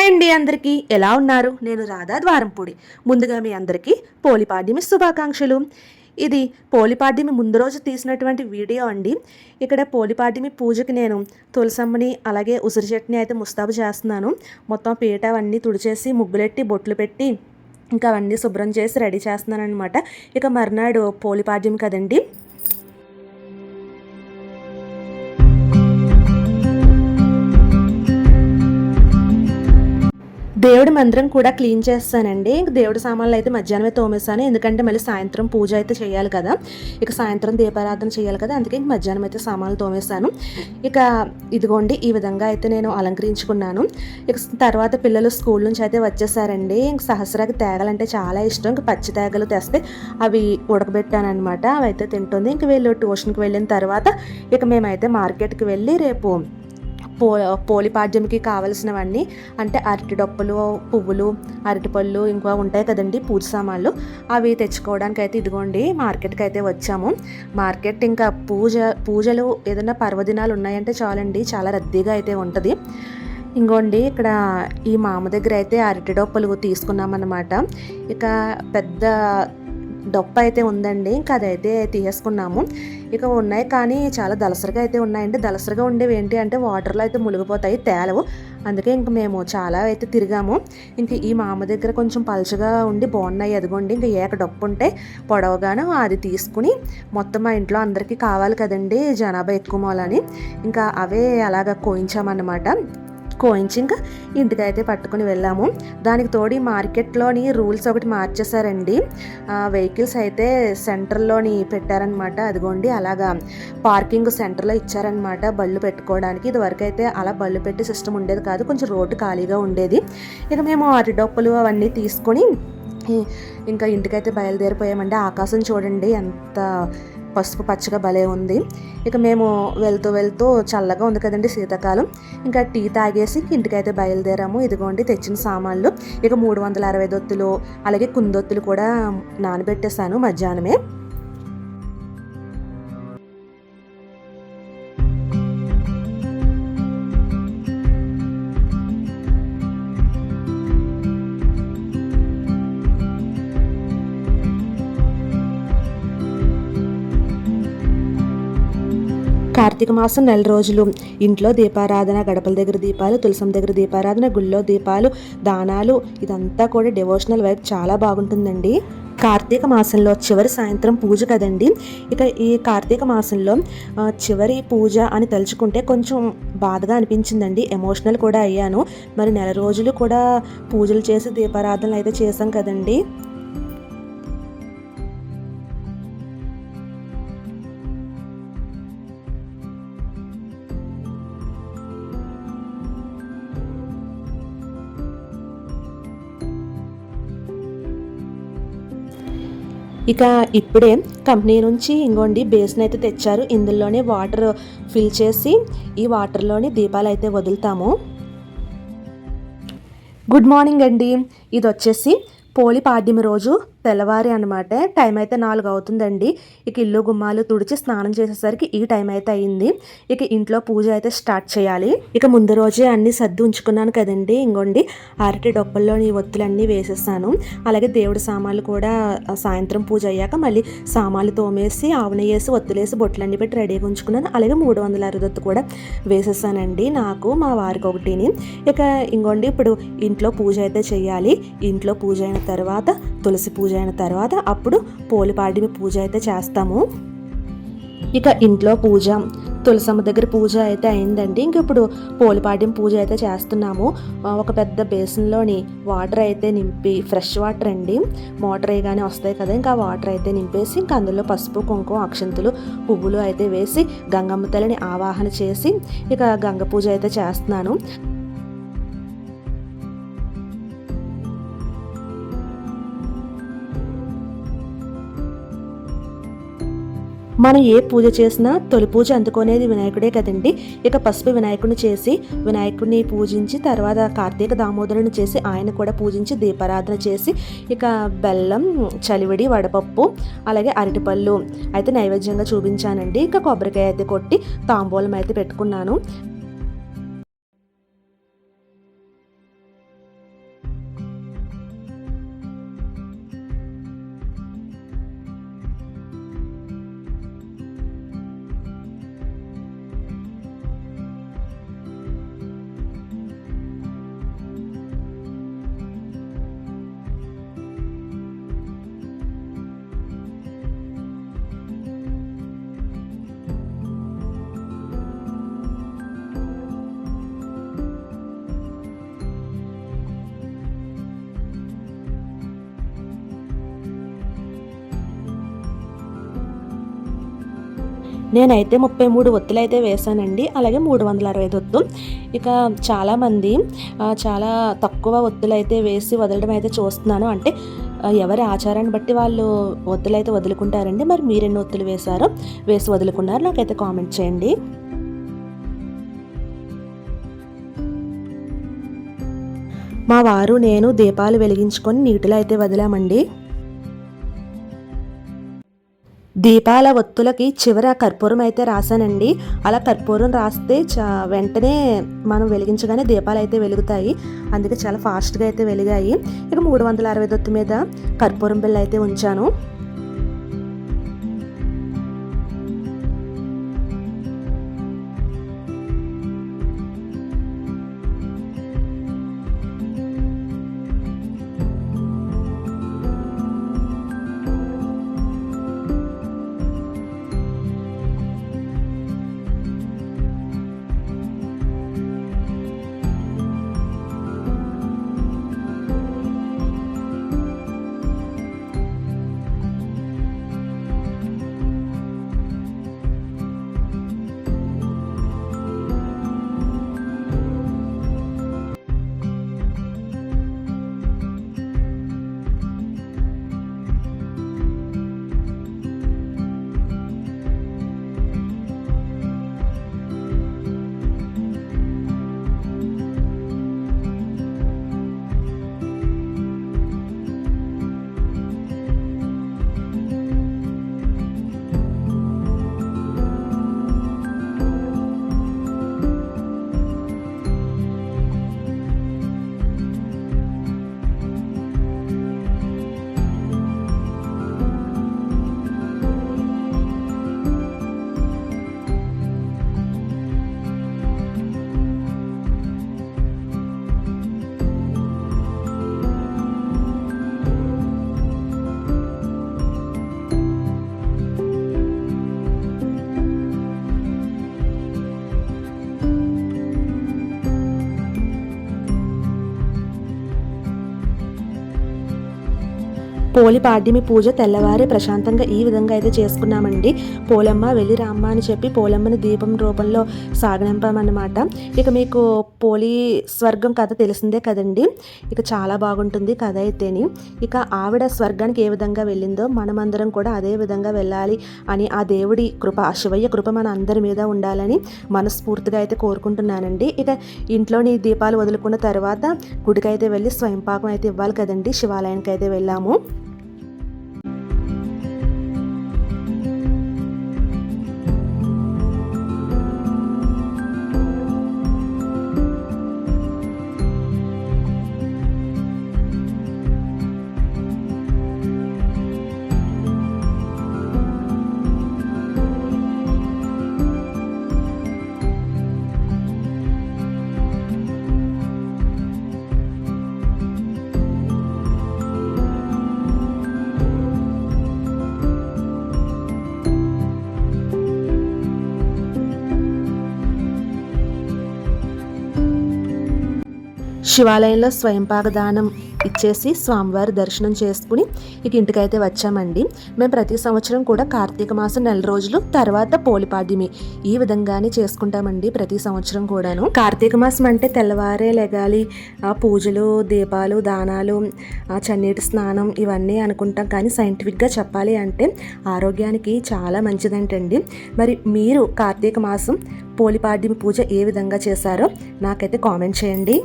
Hi అండి అందరికీ. ఎలా ఉన్నారు? నేను రాధా ద్వారంపూడి. ముందుగా మీ అందరికీ పోలిపాడ్యమి శుభాకాంక్షలు. ఇది పోలిపాడ్యమి ముందు రోజు తీసినటువంటి వీడియో అండి. ఇక్కడ పోలిపాడ్యమి పూజకి నేను తులసమ్మని అలాగే ఉసిరి చట్నీ అయితే ముస్తాబు చేస్తున్నాను. మొత్తం పీట అవన్నీ తుడిచేసి ముగ్గులెట్టి బొట్లు పెట్టి ఇంకా అవన్నీ శుభ్రం చేసి రెడీ చేస్తున్నాను అనమాట ఇక మర్నాడు పోలిపాడ్యం కదండి. దేవుడి మందిరం కూడా క్లీన్ చేస్తానండి. ఇంక దేవుడి సామాన్లు అయితే మధ్యాహ్నమే తోమేస్తాను ఎందుకంటే మళ్ళీ సాయంత్రం పూజ అయితే చేయాలి కదా. ఇక సాయంత్రం దీపారాధన చేయాలి కదా. అందుకే ఇంక మధ్యాహ్నం అయితే సామాన్లు తోమేస్తాను ఇక ఇదిగోండి ఈ విధంగా అయితే నేను అలంకరించుకున్నాను. ఇక తర్వాత పిల్లలు స్కూల్ నుంచి అయితే వచ్చేసారండి. ఇంక సహస్రాకి తేగలంటే చాలా ఇష్టం. ఇంక పచ్చి తేగలు తెస్తే అవి ఉడకబెట్టాను అనమాట అవి అయితే తింటుంది. ఇంక వీళ్ళు ట్యూషన్కి వెళ్ళిన తర్వాత ఇక మేమైతే మార్కెట్కి వెళ్ళి రేపు పో పోలిపాడ్యంకి కావలసినవన్నీ అంటే అరటి డొప్పలు పువ్వులు అరటిపళ్ళు ఇంకా ఉంటాయి కదండి పూజ సామాన్లు. అవి తెచ్చుకోవడానికి అయితే ఇదిగోండి మార్కెట్కి అయితే వచ్చాము. మార్కెట్ ఇంకా పూజ పూజలు ఏదైనా పర్వదినాలు ఉన్నాయంటే చాలండి చాలా రద్దీగా అయితే ఉంటుంది. ఇంకోండి ఇక్కడ ఈ మామ దగ్గర అయితే అరటి డొప్పలు తీసుకున్నామన్నమాట. ఇక పెద్ద డొప్ప అయితే ఉందండి ఇంకా అదైతే తీసేసుకున్నాము. ఇక ఉన్నాయి కానీ చాలా దలసరిగా అయితే ఉన్నాయండి. దలసరిగా ఉండేవి ఏంటి అంటే వాటర్లో అయితే మునిగిపోతాయి తేలవు. అందుకే ఇంక మేము చాలా అయితే తిరిగాము. ఇంక ఈ మామ దగ్గర కొంచెం పలుచగా ఉండి బాగున్నాయి అదిగోండి. ఇంకా ఏక డొప్పు ఉంటే పొడవగాను అది తీసుకుని మొత్తం మా ఇంట్లో అందరికీ కావాలి కదండి జనాభా ఎక్కువ మూలని. ఇంకా అవే అలాగా కోయించామన్నమాట. కోయించి ఇంటికైతే పట్టుకుని వెళ్ళాము. దానికి తోడి మార్కెట్లోని రూల్స్ ఒకటి మార్చేశారండి. వెహికల్స్ అయితే సెంటర్లోని పెట్టారనమాట అదిగోండి అలాగా పార్కింగ్ సెంటర్లో ఇచ్చారనమాట బళ్ళు పెట్టుకోవడానికి. ఇదివరకు అయితే అలా బళ్ళు పెట్టి సిస్టమ్ ఉండేది కాదు కొంచెం రోడ్డు ఖాళీగా ఉండేది. ఇక మేము అరిడొప్పులు అవన్నీ తీసుకొని ఇంకా ఇంటికైతే బయలుదేరిపోయామండి. ఆకాశం చూడండి ఎంత పసుపు పచ్చగా భలే ఉంది. ఇక మేము వెళ్తూ వెళ్తూ చల్లగా ఉంది కదండి శీతాకాలం. ఇంకా టీ తాగేసి ఇంటికైతే బయలుదేరాము. ఇదిగోండి తెచ్చిన సామాన్లు. ఇక మూడు వందల అరవై దొత్తులు అలాగే కుందొత్తులు కూడా నానబెట్టేశాను మధ్యాహ్నమే. కార్తీక మాసం నెల రోజులు. ఇంట్లో దీపారాధన గడపల దగ్గర దీపాలు తులసం దగ్గర దీపారాధన గుళ్ళో దీపాలు దానాలు ఇదంతా కూడా డివోషనల్ వైపు చాలా బాగుంటుందండి. కార్తీక మాసంలో చివరి సాయంత్రం పూజ కదండి. ఇక ఈ కార్తీక మాసంలో చివరి పూజ అని తలుచుకుంటే కొంచెం బాధగా అనిపించిందండి. ఎమోషనల్ కూడా అయ్యాను. మరి నెల రోజులు కూడా పూజలు చేసి దీపారాధనలు అయితే చేశాం కదండి. ఇక ఇప్పుడే కంపెనీ నుంచి ఇంకోండి బేస్ని అయితే తెచ్చారు. ఇందులోనే వాటర్ ఫిల్ చేసి ఈ వాటర్లోని దీపాలు అయితే వదులుతాము. గుడ్ మార్నింగ్ అండి. ఇది వచ్చేసి పోలి పాడ్యమి రోజు. తెల్లవారి అనమాట టైం అయితే నాలుగు అవుతుందండి. ఇక ఇల్లు గుమ్మాలు తుడిచి స్నానం చేసేసరికి ఈ టైం అయితే అయింది. ఇక ఇంట్లో పూజ అయితే స్టార్ట్ చేయాలి. ఇక ముందు రోజే అన్ని సర్ది ఉంచుకున్నాను కదండి. ఇంకోండి అరటి డొప్పల్లోని ఒత్తులన్నీ వేసేసాను. అలాగే దేవుడి సామాన్లు కూడా సాయంత్రం పూజ అయ్యాక మళ్ళీ సామాన్లు తోమేసి ఆవున వేసి ఒత్తులేసి బొట్లన్నీ పెట్టి రెడీగా ఉంచుకున్నాను. అలాగే మూడు వందల అరదొత్తు కూడా వేసేసానండి నాకు మా వారికి ఒకటిని. ఇక ఇంకోండి ఇప్పుడు ఇంట్లో పూజ అయితే చేయాలి. ఇంట్లో పూజ అయిన తర్వాత తులసి పూజ పూజ అయిన తర్వాత అప్పుడు పోలిపాడిమి పూజ అయితే చేస్తాము. ఇక ఇంట్లో పూజ తులసమ్మ దగ్గర పూజ అయితే అయిందండి. ఇంక ఇప్పుడు పోలిపాడ్యం పూజ అయితే చేస్తున్నాము. ఒక పెద్ద బేసిన్లోని వాటర్ అయితే నింపి ఫ్రెష్ వాటర్ అండి. మోటర్ వేయగానే వస్తాయి కదా ఇంకా వాటర్ అయితే నింపేసి ఇంకా అందులో పసుపు కుంకుమ అక్షంతులు పువ్వులు అయితే వేసి గంగమ్మ తల్లిని ఆవాహన చేసి ఇక గంగ పూజ అయితే చేస్తున్నాను. మనం ఏ పూజ చేసినా తొలి పూజ అందుకునేది వినాయకుడే కదండి. ఇక పసుపు వినాయకుడిని చేసి వినాయకుడిని పూజించి తర్వాత కార్తీక దామోదరుని చేసి ఆయన కూడా పూజించి దీపారాధన చేసి ఇక బెల్లం చలివిడి వడపప్పు అలాగే అరటిపళ్ళు అయితే నైవేద్యంగా చూపించానండి. ఇక కొబ్బరికాయ అయితే కొట్టి తాంబూలం అయితే పెట్టుకున్నాను. నేనైతే ముప్పై మూడు ఒత్తులు అయితే వేసానండి అలాగే మూడు వందల అరవై ఐదు ఒత్తు. ఇక చాలామంది చాలా తక్కువ ఒత్తులు అయితే వేసి వదలడం అయితే చూస్తున్నాను. అంటే ఎవరి ఆచారాన్ని బట్టి వాళ్ళు ఒత్తులు అయితే వదులుకుంటారండి. మరి మీరెన్ని ఒత్తులు వేశారో? వేసి వదులుకున్నారు? నాకైతే కామెంట్ చేయండి. మా వారు నేను దీపాలు వెలిగించుకొని నీటిలో అయితే వదిలామండి. దీపాల ఒత్తులకి చివర కర్పూరం అయితే రాశానండి. అలా కర్పూరం రాస్తే చా వెంటనే మనం వెలిగించగానే దీపాలు అయితే వెలుగుతాయి. అందుకే చాలా ఫాస్ట్గా అయితే వెలిగాయి. ఇక మూడు వందల అరవై దొత్తు మీద కర్పూరం బిల్ల అయితే ఉంచాను. పోలి పాడ్యమి పూజ తెల్లవారి ప్రశాంతంగా ఈ విధంగా అయితే చేసుకున్నామండి. పోలమ్మ వెళ్ళి రామ్మ అని చెప్పి పోలమ్మని దీపం రూపంలో సాగనింపామన్నమాట. ఇక మీకు పోలి స్వర్గం కథ తెలిసిందే కదండి. ఇక చాలా బాగుంటుంది కథ అయితేని. ఇక ఆవిడ స్వర్గానికి ఏ విధంగా వెళ్ళిందో మనమందరం కూడా అదే విధంగా వెళ్ళాలి అని ఆ దేవుడి కృప ఆ శివయ్య కృప మన అందరి మీద ఉండాలని మనస్ఫూర్తిగా అయితే కోరుకుంటున్నానండి. ఇక ఇంట్లోని దీపాలు వదులుకున్న తర్వాత గుడికైతే వెళ్ళి స్వయంపాకం అయితే ఇవ్వాలి కదండి. శివాలయానికి అయితే వెళ్ళాము. శివాలయంలో స్వయంపాక దానం ఇచ్చేసి స్వామివారి దర్శనం చేసుకుని ఇక ఇంటికైతే వచ్చామండి. మేము ప్రతి సంవత్సరం కూడా కార్తీక మాసం నెల రోజులు తర్వాత పోలిపాడ్యమి ఈ విధంగానే చేసుకుంటామండి ప్రతి సంవత్సరం కూడాను. కార్తీక మాసం అంటే తెల్లవారే లెగాలి ఆ పూజలు దీపాలు దానాలు ఆ చన్నీటి స్నానం ఇవన్నీ అనుకుంటాం. కానీ సైంటిఫిక్గా చెప్పాలి అంటే ఆరోగ్యానికి చాలా మంచిదంటండి. మరి మీరు కార్తీక మాసం పోలిపాడ్యమి పూజ ఏ విధంగా చేశారో నాకైతే కామెంట్ చేయండి.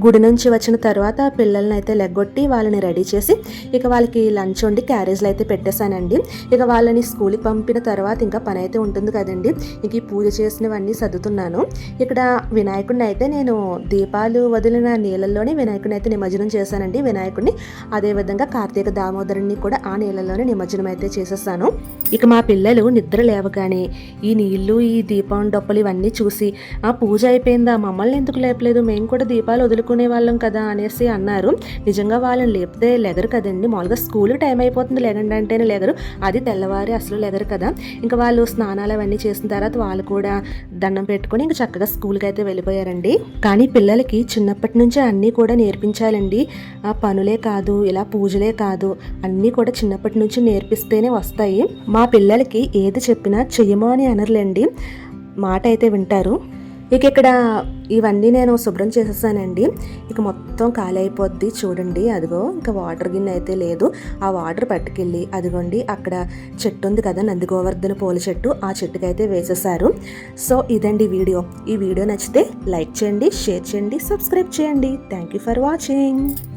గుడి నుంచి వచ్చిన తర్వాత పిల్లల్ని అయితే లెగ్గొట్టి వాళ్ళని రెడీ చేసి ఇక వాళ్ళకి లంచ్ వండి క్యారేజ్లు అయితే పెట్టేశానండి. ఇక వాళ్ళని స్కూల్కి పంపిన తర్వాత ఇంకా పని అయితే ఉంటుంది కదండి. ఇంక ఈ పూజ చేసినవన్నీ సర్దుతున్నాను. ఇక్కడ వినాయకుడిని అయితే నేను దీపాలు వదిలిన నీళ్ళల్లోనే వినాయకుడిని అయితే నిమజ్జనం చేశానండి. వినాయకుడిని అదేవిధంగా కార్తీక దామోదరుని కూడా ఆ నీళ్ళల్లోనే నిమజ్జనం అయితే చేసేసాను. ఇక మా పిల్లలు నిద్ర లేవగానే ఈ నీళ్ళు ఈ దీపం డొప్పలు ఇవన్నీ చూసి ఆ పూజ అయిపోయిందా? మమ్మల్ని ఎందుకు లేపలేదు? మేము కూడా దీపాలు వదిలి పడుకునే వాళ్ళం కదా అనేసి అన్నారు. నిజంగా వాళ్ళని లేపితే లెగరు కదండి. మామూలుగా స్కూల్ టైం అయిపోతుంది లేదండి అంటేనే లెగరు అది తెల్లవారి అసలు లెగరు కదా. ఇంకా వాళ్ళు స్నానాలు అవన్నీ చేసిన తర్వాత వాళ్ళు కూడా దండం పెట్టుకొని ఇంకా చక్కగా స్కూల్కి అయితే వెళ్ళిపోయారండి. కానీ పిల్లలకి చిన్నప్పటి నుంచే అన్నీ కూడా నేర్పించాలండి. ఆ పనులే కాదు ఇలా పూజలే కాదు అన్నీ కూడా చిన్నప్పటి నుంచి నేర్పిస్తేనే వస్తాయి. మా పిల్లలకి ఏది చెప్పినా చెయ్యమో అని అనర్లేండి. మాట అయితే వింటారు. ఇక ఇక్కడ ఇవన్నీ నేను శుభ్రం చేసేసానండి. ఇక మొత్తం ఖాళీ అయిపోద్ది చూడండి అదిగో ఇంకా వాటర్ గిన్నె అయితే లేదు. ఆ వాటర్ పట్టుకెళ్ళి అదిగోండి అక్కడ చెట్టు ఉంది కదా నందిగోవర్ధన పూల చెట్టు ఆ చెట్టుకి అయితే వేసేసారు. సో ఇదండి వీడియో. ఈ వీడియో నచ్చితే లైక్ చేయండి షేర్ చేయండి సబ్స్క్రైబ్ చేయండి. Thank you for watching.